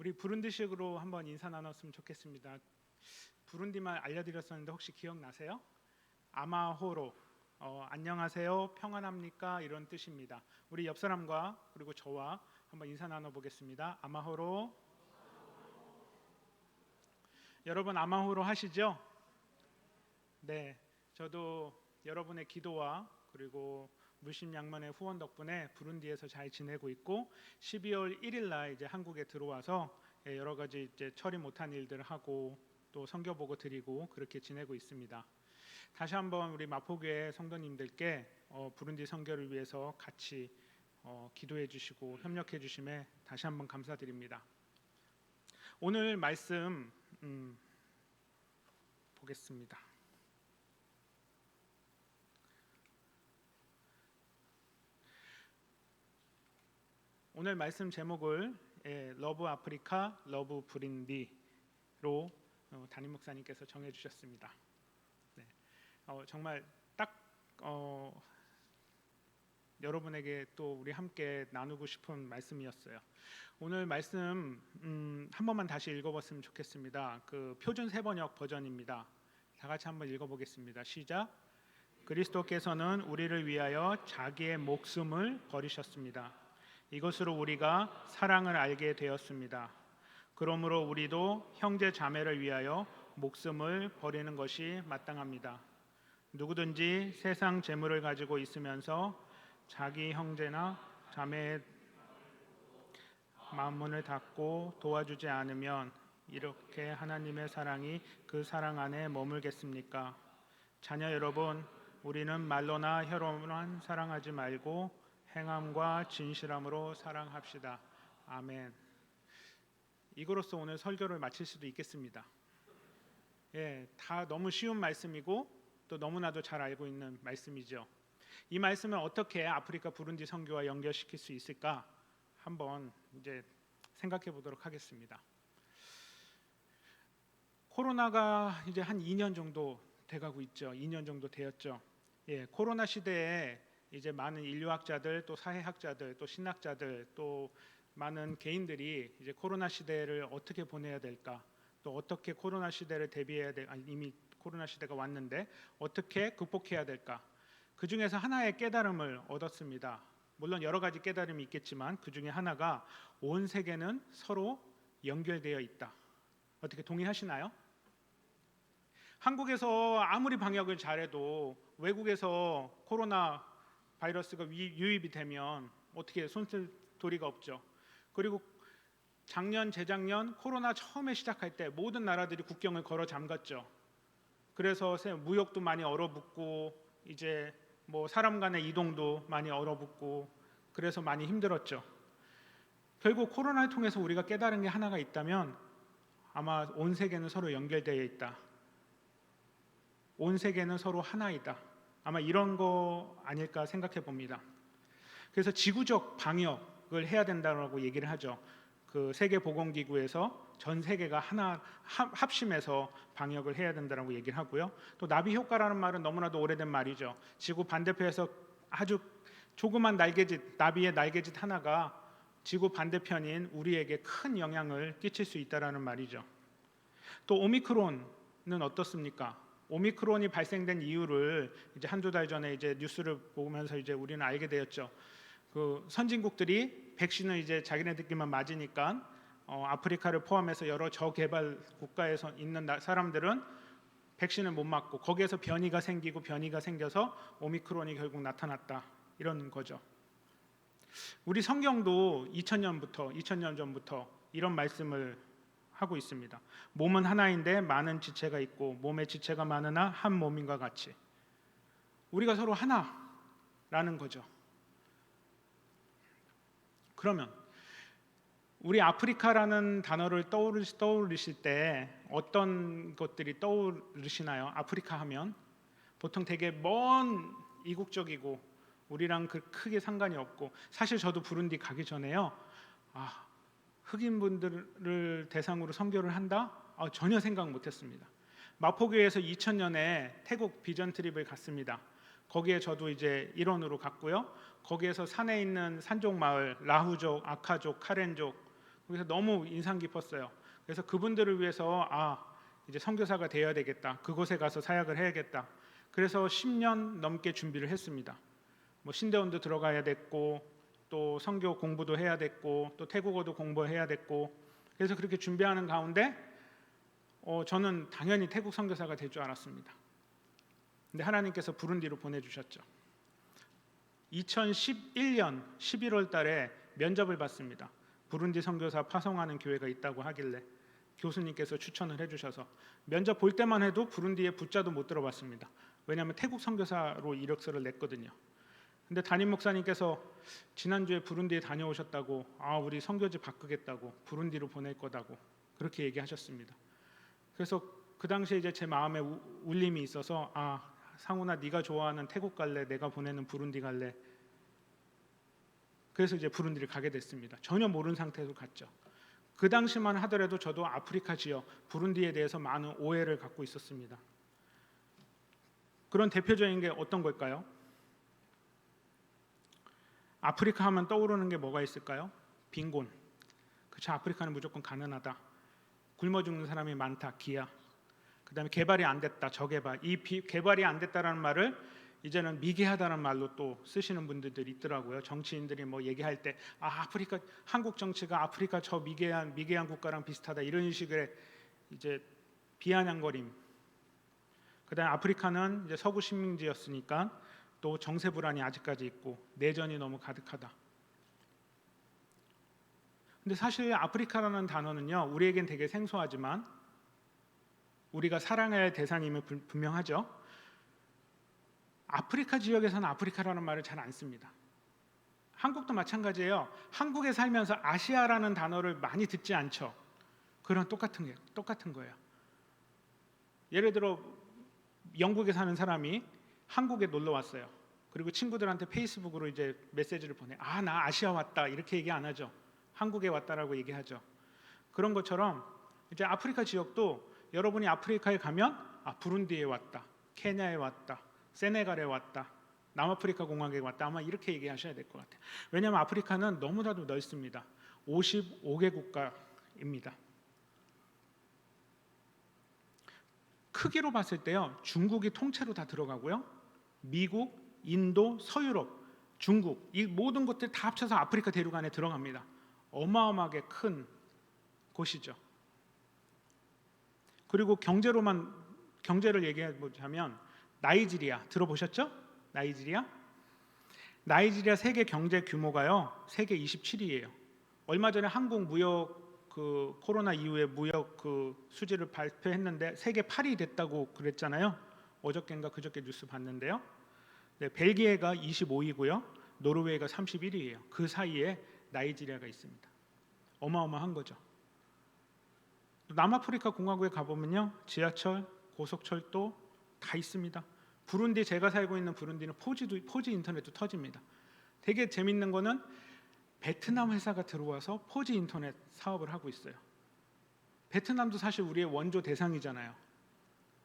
우리 부룬디식으로 한번 인사 나눴으면 좋겠습니다. 부룬디말 알려드렸었는데 혹시 기억나세요? 아마호로 어, 안녕하세요 평안합니까 이런 뜻입니다. 우리 옆 사람과 그리고 저와 한번 인사 나눠보겠습니다. 아마호로 여러분 아마호로 하시죠? 네, 저도 여러분의 기도와 그리고 물심양면의 후원 덕분에 부룬디에서 잘 지내고 있고 12월 1일 날 이제 한국에 들어와서 예, 여러 가지 이제 처리 못한 일들을 하고 또 성교 보고 드리고 그렇게 지내고 있습니다. 다시 한번 우리 마포교회 성도님들께 어, 부룬디 선교를 위해서 같이 어, 기도해 주시고 협력해 주심에 다시 한번 감사드립니다. 오늘 말씀 음, 보겠습니다. 오늘 말씀 제목을 예, 러브 아프리카, 러브 브린디로 어, 담임 목사님께서 정해 주셨습니다. 네, 어, 정말 딱 어, 여러분에게 또 우리 함께 나누고 싶은 말씀이었어요. 오늘 말씀 음, 한 번만 다시 읽어봤으면 좋겠습니다. 그 표준 세번역 버전입니다. 다 같이 한번 읽어보겠습니다. 시작. 그리스도께서는 우리를 위하여 자기의 목숨을 버리셨습니다. 이것으로 우리가 사랑을 알게 되었습니다. 그러므로 우리도 형제 자매를 위하여 목숨을 버리는 것이 마땅합니다. 누구든지 세상 재물을 가지고 있으면서 자기 형제나 자매의 마음문을 닫고 도와주지 않으면 이렇게 하나님의 사랑이 그 사랑 안에 머물겠습니까? 자녀 여러분, 우리는 말로나 혀로만 사랑하지 말고 행함과 진실함으로 사랑합시다. 아멘. 이거로써 오늘 설교를 마칠 수도 있겠습니다. 예, 다 너무 쉬운 말씀이고 또 너무나도 잘 알고 있는 말씀이죠. 이 말씀을 어떻게 아프리카 부룬디 선교와 연결시킬 수 있을까 한번 이제 생각해 보도록 하겠습니다. 코로나가 이제 한 2년 정도 돼가고 있죠. 2년 정도 되었죠. 예, 코로나 시대에 이제 많은 인류학자들 또 사회학자들 또 신학자들 또 많은 개인들이 이제 코로나 시대를 어떻게 보내야 될까 또 어떻게 코로나 시대를 대비해야 될 아니 이미 코로나 시대가 왔는데 어떻게 극복해야 될까 그 중에서 하나의 깨달음을 얻었습니다. 물론 여러 가지 깨달음이 있겠지만 그 중에 하나가 온 세계는 서로 연결되어 있다. 어떻게 동의하시나요? 한국에서 아무리 방역을 잘해도 외국에서 코로나 바이러스가 위- 유입이 되면 어떻게 손쓸 도리가 없죠. 그리고 작년 재작년 코로나 처음에 시작할 때 모든 나라들이 국경을 걸어 잠갔죠. 그래서 세- 무역도 많이 얼어붙고 이제 뭐 사람 간의 이동도 많이 얼어붙고 그래서 많이 힘들었죠. 결국 코로나를 통해서 우리가 깨달은 게 하나가 있다면 아마 온 세계는 서로 연결되어 있다. 온 세계는 서로 하나이다. 아마 이런 거 아닐까 생각해 봅니다. 그래서 지구적 방역을 해야 된다고 얘기를 하죠. 그 세계 보건 기구에서 전 세계가 하나 합- 합심해서 방역을 해야 된다고 얘기를 하고요. 또 나비 효과라는 말은 너무나도 오래된 말이죠. 지구 반대편에서 아주 조그만 날개짓 나비의 날개짓 하나가 지구 반대편인 우리에게 큰 영향을 끼칠 수 있다라는 말이죠. 또 오미크론은 어떻습니까? 오미크론이 발생된 이유를 이제 한두 달 전에 이제 뉴스를 보면서 이제 우리는 알게 되었죠. 그 선진국들이 백신을 이제 자기네들끼리만 맞으니까 어, 아프리카를 포함해서 여러 저개발 국가에서 있는 나- 사람들은 백신을 못 맞고 거기에서 변이가 생기고 변이가 생겨서 오미크론이 결국 나타났다 이런 거죠. 우리 성경도 2000년부터 2000년 전부터 이런 말씀을 하고 있습니다. 몸은 하나인데 많은 지체가 있고 몸의 지체가 많으나 한 몸인과 같이 우리가 서로 하나라는 거죠. 그러면 우리 아프리카라는 단어를 떠오르, 떠올리실 때 어떤 것들이 떠오르시나요? 아프리카 하면 보통 되게 먼 이국적이고 우리랑 그 크게 상관이 없고 사실 저도 부룬디 가기 전에요. 아, 흑인분들을 대상으로 선교를 한다? 아, 전혀 생각 못했습니다. 마포교에서 2000년에 태국 비전 트립을 갔습니다. 거기에 저도 이제 일원으로 갔고요. 거기에서 산에 있는 산족 마을 라후족, 아카족, 카렌족 그래서 너무 인상 깊었어요. 그래서 그분들을 위해서 아 이제 선교사가 되어야 되겠다. 그곳에 가서 사역을 해야겠다. 그래서 10년 넘게 준비를 했습니다. 뭐 신대원도 들어가야 됐고 또 선교 공부도 해야 됐고 또 태국어도 공부해야 됐고 그래서 그렇게 준비하는 가운데 어, 저는 당연히 태국 선교사가 될 줄 알았습니다. 근데 하나님께서 부른디로 보내주셨죠. 2011년 11월 달에 면접을 받습니다. 부룬디 선교사 파송하는 교회가 있다고 하길래 교수님께서 추천을 해주셔서 면접 볼 때만 해도 부룬디의 붙자도 못 들어봤습니다. 왜냐하면 태국 선교사로 이력서를 냈거든요. 근데 담임 목사님께서 지난주에 부룬디에 다녀오셨다고 아 우리 선교지 바꾸겠다고 부룬디로 보낼 거다고 그렇게 얘기하셨습니다. 그래서 그 당시에 이제 제 마음에 우- 울림이 있어서 아 상훈아 네가 좋아하는 태국 갈래 내가 보내는 부룬디 갈래 그래서 이제 부룬디를 가게 됐습니다. 전혀 모르는 상태에서 갔죠. 그 당시만 하더라도 저도 아프리카 지역 부룬디에 대해서 많은 오해를 갖고 있었습니다. 그런 대표적인 게 어떤 걸까요? 아프리카 하면 떠오르는 게 뭐가 있을까요? 빈곤. 그렇죠. 아프리카는 무조건 가난하다. 굶어 죽는 사람이 많다. 기아. 그다음에 개발이 안 됐다. 저개발. 이 비, 개발이 안 됐다라는 말을 이제는 미개하다는 말로 또 쓰시는 분들이 있더라고요. 정치인들이 뭐 얘기할 때 아, 아프리카 한국 정치가 아프리카 저 미개한 미개한 국가랑 비슷하다 이런 식의 이제 비아냥거림. 그다음 에 아프리카는 이제 서구 식민지였으니까 또 정세 불안이 아직까지 있고 내전이 너무 가득하다. 근데 사실 아프리카라는 단어는요 우리에겐 되게 생소하지만 우리가 사랑해야 할 대상임을 분- 분명하죠. 아프리카 지역에서는 아프리카라는 말을 잘 안 씁니다. 한국도 마찬가지예요. 한국에 살면서 아시아라는 단어를 많이 듣지 않죠. 그런 똑같은 게 똑같은 거예요. 예를 들어 영국에 사는 사람이 한국에 놀러 왔어요. 그리고 친구들한테 페이스북으로 이제 메시지를 보내. 아, 나 아시아 왔다. 이렇게 얘기 안 하죠. 한국에 왔다라고 얘기하죠. 그런 것처럼 이제 아프리카 지역도 여러분이 아프리카에 가면 아, 부룬디에 왔다. 케냐에 왔다. 세네갈에 왔다. 남아프리카 공화국에 왔다. 아마 이렇게 얘기하셔야 될 것 같아요. 왜냐하면 아프리카는 너무나도 넓습니다. 55개 국가입니다. 크기로 봤을 때요. 중국이 통째로 다 들어가고요. 미국, 인도, 서유럽, 중국 이 모든 것들 다 합쳐서 아프리카 대륙 안에 들어갑니다. 어마어마하게 큰 곳이죠. 그리고 경제로만 경제를 얘기해 보자면 나이지리아 들어보셨죠? 나이지리아? 나이지리아 세계 경제 규모가요. 세계 27위예요. 얼마 전에 한국 무역 그 코로나 이후에 무역 그 수지를 발표했는데 세계 8위 됐다고 그랬잖아요. 어저께인가 그저께 뉴스 봤는데요. 네, 벨기에가 25위고요. 노르웨이가 31위예요. 그 사이에 나이지리아가 있습니다. 어마어마한 거죠. 또 남아프리카 공화국에 가보면요. 지하철, 고속철도 다 있습니다. 부룬디 제가 살고 있는 부룬디는 포지도 포지 인터넷도 터집니다. 되게 재밌는 거는 베트남 회사가 들어와서 포지 인터넷 사업을 하고 있어요. 베트남도 사실 우리의 원조 대상이잖아요.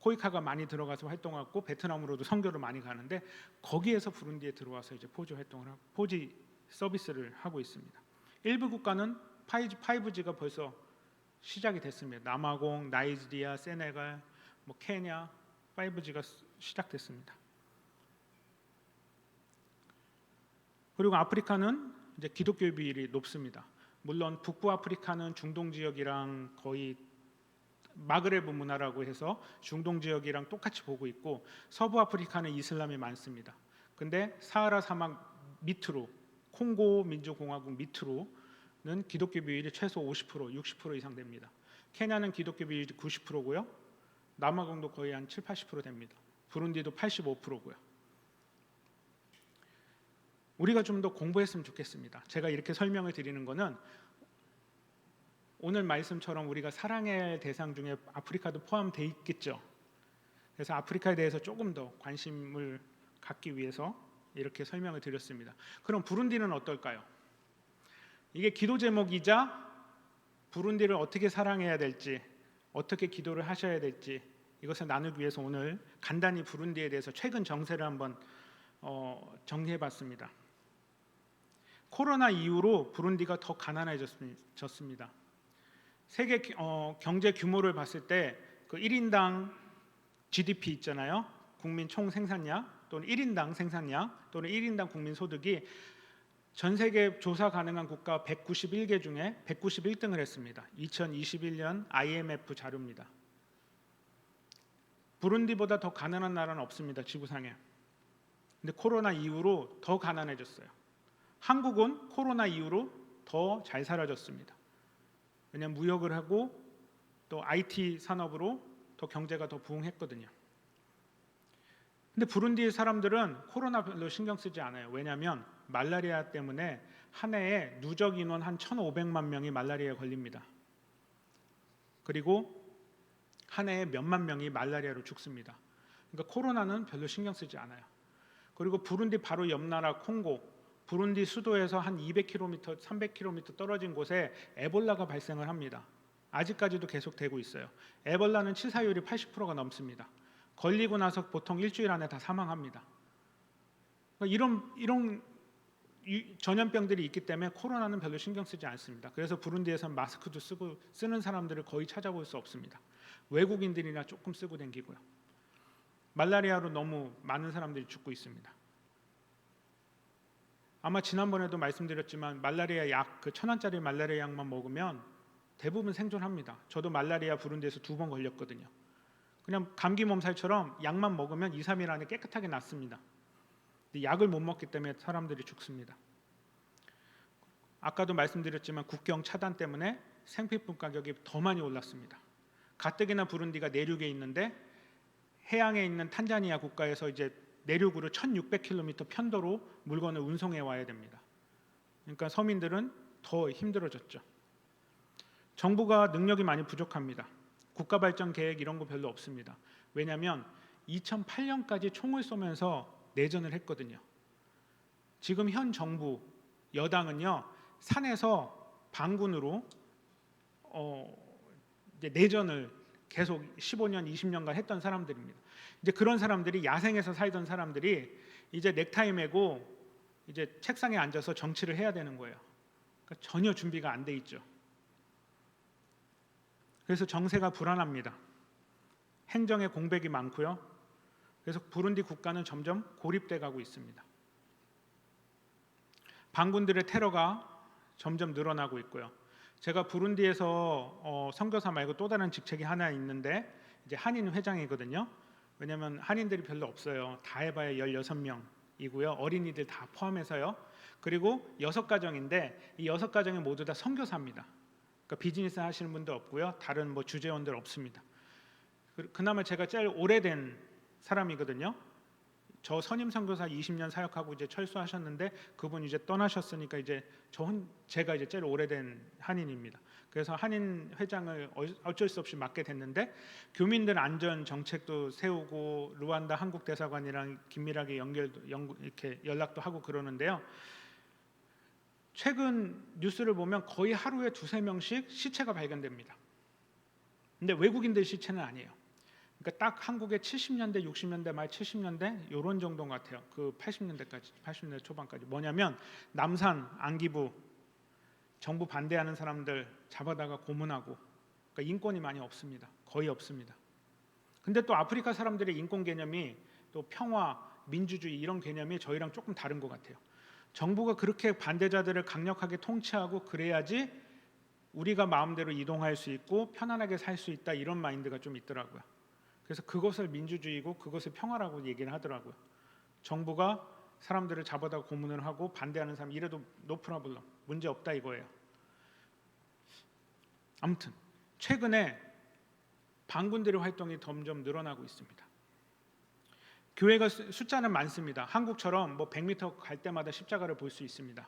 코이카가 많이 들어가서 활동하고 베트남으로도 선교를 많이 가는데 거기에서 부룬디에 들어와서 이제 포지 활동을 하고 포지 서비스를 하고 있습니다. 일부 국가는 5G가 벌써 시작이 됐습니다. 남아공, 나이지리아, 세네갈, 뭐 케냐 5G가 시작됐습니다. 그리고 아프리카는 이제 기독교 비율이 높습니다. 물론 북부 아프리카는 중동 지역이랑 거의 마그레브 문화라고 해서 중동 지역이랑 똑같이 보고 있고 서부 아프리카는 이슬람이 많습니다. 근데 사하라 사막 밑으로 콩고 민주공화국 밑으로는 기독교 비율이 최소 50% 60% 이상 됩니다. 케냐는 기독교 비율이 90%고요. 남아공도 거의 한 7, 80% 됩니다. 부룬디도 85%고요. 우리가 좀 더 공부했으면 좋겠습니다. 제가 이렇게 설명을 드리는 거는 오늘 말씀처럼 우리가 할 대상 중에 아프리카도 포함되어 있겠죠. 그래서 아프리카에 대해서 조금 더 관심을 갖기 위해서 이렇게 설명을 드렸습니다. 그럼 부룬디는 어떨까요? 이게 기도 제목이자 부룬디를 어떻게 사랑해야 될지, 어떻게 기도를 하셔야 될지 이것을 나누기 위해서 오늘 간단히 부룬디에 대해서 최근 정세를 한번 어, 정리해봤습니다. 코로나 이후로 부룬디가 더 가난해졌습니다. 세계 기- 어, 경제 규모를 봤을 때 그 1인당 GDP 있잖아요. 국민 총 생산량 또는 1인당 생산량 또는 1인당 국민 소득이 전 세계 조사 가능한 국가 191개 중에 191등을 했습니다. 2021년 IMF 자료입니다. 부룬디보다 더 가난한 나라는 없습니다. 지구상에. 근데 코로나 이후로 더 가난해졌어요. 한국은 코로나 이후로 더 잘 살아졌습니다. 왜냐하면 무역을 하고 또 IT 산업으로 더 경제가 더 부흥했거든요. 근데 부룬디 사람들은 코로나 별로 신경 쓰지 않아요. 왜냐하면 말라리아 때문에 한 해에 누적 인원 한 1,500만 명이 말라리아에 걸립니다. 그리고 한 해에 몇만 명이 말라리아로 죽습니다. 그러니까 코로나는 별로 신경 쓰지 않아요. 그리고 부룬디 바로 옆 나라 콩고, 부룬디 수도에서 한 200km, 300km 떨어진 곳에 에볼라가 발생을 합니다. 아직까지도 계속되고 있어요. 에볼라는 치사율이 80%가 넘습니다. 걸리고 나서 보통 일주일 안에 다 사망합니다. 그러니까 이런 이런 유- 전염병들이 있기 때문에 코로나는 별로 신경 쓰지 않습니다. 그래서 부룬디에서 마스크도 쓰고 쓰는 사람들을 거의 찾아볼 수 없습니다. 외국인들이나 조금 쓰고 댕기고요. 말라리아로 너무 많은 사람들이 죽고 있습니다. 아마 지난번에도 말씀드렸지만 말라리아 약, 그 천 원짜리 말라리아 약만 먹으면 대부분 생존합니다. 저도 말라리아 부른데서 두 번 걸렸거든요. 그냥 감기 몸살처럼 약만 먹으면 2, 3일 안에 깨끗하게 낫습니다. 근데 약을 못 먹기 때문에 사람들이 죽습니다. 아까도 말씀드렸지만 국경 차단 때문에 생필품 가격이 더 많이 올랐습니다. 가뜩이나 부룬디가 내륙에 있는데 해양에 있는 탄자니아 국가에서 이제 내륙으로 1,600km 편도로 물건을 운송해 와야 됩니다. 그러니까 서민들은 더 힘들어졌죠. 정부가 능력이 많이 부족합니다. 국가 발전 계획 이런 거 별로 없습니다. 왜냐하면 2008년까지 총을 쏘면서 내전을 했거든요. 지금 현 정부 여당은요 산에서 반군으로 어, 내전을 계속 15년, 20년간 했던 사람들입니다. 이제 그런 사람들이 야생에서 살던 사람들이 이제 넥타이 메고 이제 책상에 앉아서 정치를 해야 되는 거예요. 그러니까 전혀 준비가 안 돼 있죠. 그래서 정세가 불안합니다. 행정에 공백이 많고요. 그래서 부룬디 국가는 점점 고립돼 가고 있습니다. 반군들의 테러가 점점 늘어나고 있고요. 제가 부룬디에서 어, 선교사 말고 또 다른 직책이 하나 있는데 이제 한인 회장이거든요. 왜냐하면 한인들이 별로 없어요. 다 해봐야 16명이고요. 어린이들 다 포함해서요. 그리고 여섯 가정인데 이 여섯 가정이 모두 다 선교사입니다. 그러니까 비즈니스 하시는 분도 없고요. 다른 뭐 주재원들 없습니다. 그- 그나마 제가 제일 오래된 사람이거든요. 저 선임 선교사 20년 사역하고 이제 철수하셨는데 그분 이제 떠나셨으니까 이제 저 혼, 제가 이제 제일 오래된 한인입니다. 그래서 한인 회장을 어- 어쩔 수 없이 맡게 됐는데 교민들 안전 정책도 세우고 루안다 한국 대사관이랑 긴밀하게 연결도 연, 이렇게 연락도 하고 그러는데요. 최근 뉴스를 보면 거의 하루에 두세 명씩 시체가 발견됩니다. 근데 외국인들 시체는 아니에요. 그러니까 딱 한국의 70년대, 60년대 말 70년대 요런 정도 같아요. 그 80년대까지, 80년대 초반까지 뭐냐면 남산, 안기부 정부 반대하는 사람들 잡아다가 고문하고 그러니까 인권이 많이 없습니다. 거의 없습니다. 근데 또 아프리카 사람들의 인권 개념이 또 평화, 민주주의 이런 개념이 저희랑 조금 다른 것 같아요. 정부가 그렇게 반대자들을 강력하게 통치하고 그래야지 우리가 마음대로 이동할 수 있고 편안하게 살 수 있다 이런 마인드가 좀 있더라고요. 그래서 그것을 민주주의고 그것을 평화라고 얘기를 하더라고요. 정부가 사람들을 잡아다 고문을 하고 반대하는 사람 이래도 노 프라블럼 문제 없다 이거예요. 아무튼 최근에 반군들의 활동이 점점 늘어나고 있습니다. 교회가 수- 숫자는 많습니다. 한국처럼 뭐 100m 갈 때마다 십자가를 볼 수 있습니다.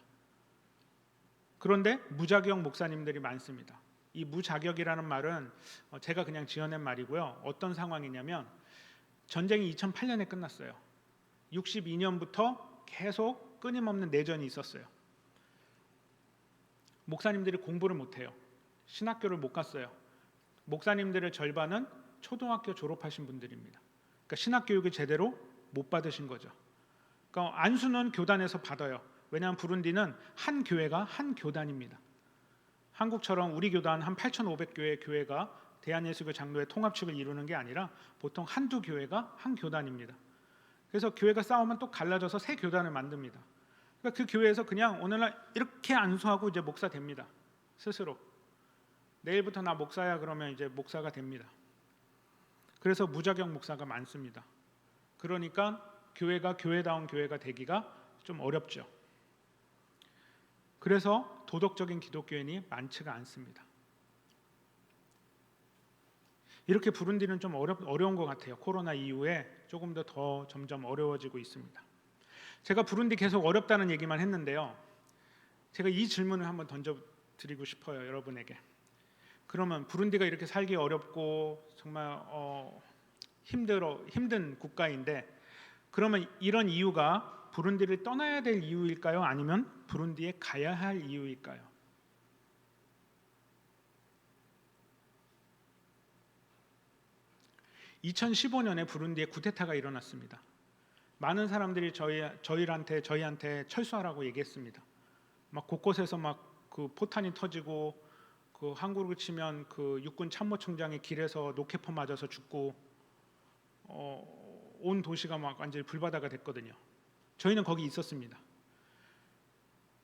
그런데 무자격 목사님들이 많습니다. 이 무자격이라는 말은 어, 제가 그냥 지어낸 말이고요. 어떤 상황이냐면 전쟁이 2008년에 끝났어요. 62년부터 계속 끊임없는 내전이 있었어요. 목사님들이 공부를 못 해요. 신학교를 못 갔어요. 목사님들의 절반은 초등학교 졸업하신 분들입니다. 그러니까 신학 교육을 제대로 못 받으신 거죠. 그러니까 안수는 교단에서 받아요. 왜냐하면 부룬디는 한 교회가 한 교단입니다. 한국처럼 우리 교단 한 8,500교회 교회가 대한예수교 장로의 통합측을 이루는 게 아니라 보통 한두 교회가 한 교단입니다. 그래서 교회가 싸우면 또 갈라져서 새 교단을 만듭니다. 그러니까 그 교회에서 그냥 오늘날 이렇게 안수하고 이제 목사 됩니다. 스스로 내일부터 나 목사야 그러면 이제 목사가 됩니다. 그래서 무자격 목사가 많습니다. 그러니까 교회가 교회다운 교회가 되기가 좀 어렵죠. 그래서 도덕적인 기독교인이 많지가 않습니다. 이렇게 부른디는 좀 어렵, 어려운 것 같아요. 코로나 이후에 조금 더 더 점점 어려워지고 있습니다. 제가 부른디 계속 어렵다는 얘기만 했는데요. 제가 이 질문을 한번 던져 드리고 싶어요, 여러분에게. 그러면 부룬디가 이렇게 살기 어렵고 정말 어, 힘들어 힘든 국가인데 그러면 이런 이유가 부룬디를 떠나야 될 이유일까요? 아니면 부룬디에 가야 할 이유일까요? (2015년에) 부룬디에 쿠데타가 일어났습니다. 많은 사람들이 저희 저희한테 저희한테 철수하라고 얘기했습니다. 막 곳곳에서 막 그 포탄이 터지고 그 한국으로 치면 그 육군 참모총장이 길에서 로켓포 맞아서 죽고 어, 온 도시가 막 완전히 불바다가 됐거든요. 저희는 거기 있었습니다.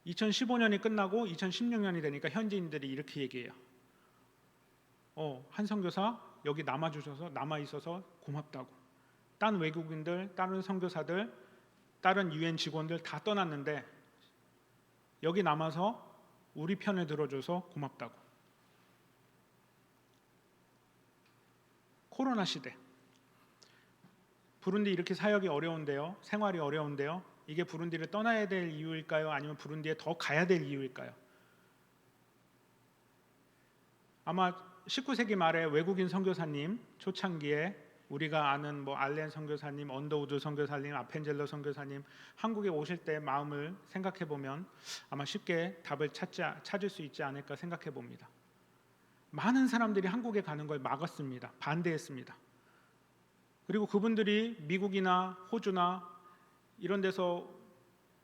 2015년이 끝나고 2016년이 되니까 현지인들이 이렇게 얘기해요. 어, 한 선교사 여기 남아 주셔서 남아 있어서 고맙다고. 딴 외국인들, 다른 선교사들, 다른 유엔 직원들 다 떠났는데 여기 남아서 우리 편을 들어줘서 고맙다고. 코로나 시대. 부룬디 이렇게 사역이 어려운데요. 생활이 어려운데요. 이게 부룬디를 떠나야 될 이유일까요? 아니면 부룬디에 더 가야 될 이유일까요? 아마 19세기 말에 외국인 선교사님 초창기에 우리가 아는 뭐 알렌 선교사님, 언더우드 선교사님, 아펜젤러 선교사님 한국에 오실 때 마음을 생각해 보면 아마 쉽게 답을 찾지 찾을 수 있지 않을까 생각해 봅니다. 많은 사람들이 한국에 가는 걸 막았습니다. 반대했습니다. 그리고 그분들이 미국이나 호주나 이런 데서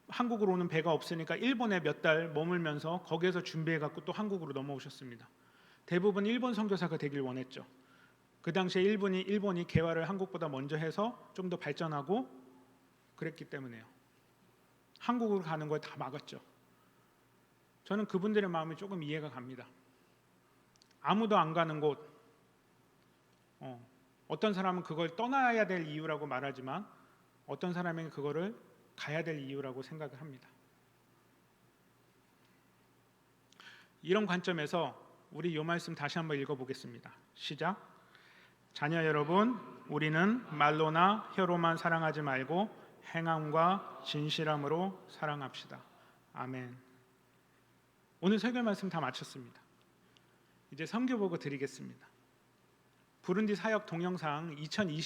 한국으로 오는 배가 없으니까 일본에 몇 달 머물면서 거기에서 준비해 갖고 또 한국으로 넘어오셨습니다. 대부분 일본 선교사가 되길 원했죠. 그 당시에 일본이 일본이 개화를 한국보다 먼저 해서 좀 더 발전하고 그랬기 때문에요. 한국으로 가는 걸 다 막았죠. 저는 그분들의 마음이 조금 이해가 갑니다. 아무도 안 가는 곳, 어, 어떤 사람은 그걸 떠나야 될 이유라고 말하지만 어떤 사람은 그거를 가야 될 이유라고 생각을 합니다. 이런 관점에서 우리 요 말씀 다시 한번 읽어 보겠습니다. 시작. 자녀 여러분, 우리는 말로나 혀로만 사랑하지 말고 행함과 진실함으로 사랑합시다. 아멘. 오늘 설교 말씀 다 마쳤습니다. 이제 선교 보고 드리겠습니다. 부룬디 사역 동영상 2020